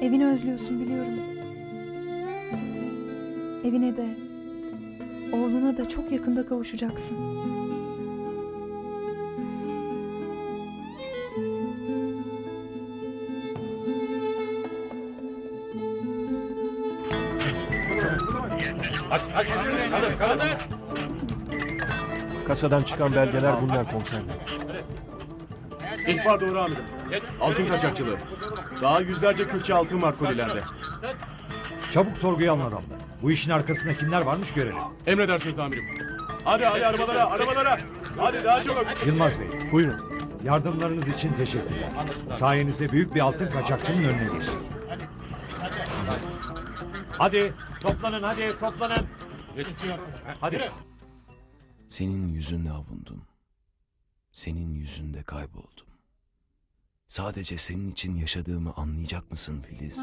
Evini özlüyorsun biliyorum. Evine de, oğluna da çok yakında kavuşacaksın. Kasadan çıkan belgeler bunlar komiser bey. İhbar doğru amirim. Altın kaçakçılığı. Daha yüzlerce külçe altın var kolilerde. Çabuk sorguya alın adamları. Bu işin arkasında kimler varmış görelim. Emredersiniz amirim. Hadi hadi arabalara arabalara. Hadi daha çabuk. Yılmaz Bey, Buyurun. yardımlarınız için teşekkürler. Sayenizde büyük bir altın kaçakçının önüne geçtik. Hadi toplanın hadi toplanın. Hadi. Senin yüzünde avundum. Senin yüzünde kayboldum. Sadece senin için yaşadığımı anlayacak mısın Filiz?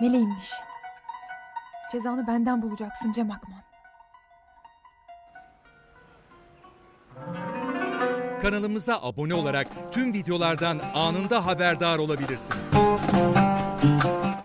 Meleğimmiş. Cezanı benden bulacaksın Cem Akman. Kanalımıza abone olarak tüm videolardan anında haberdar olabilirsiniz.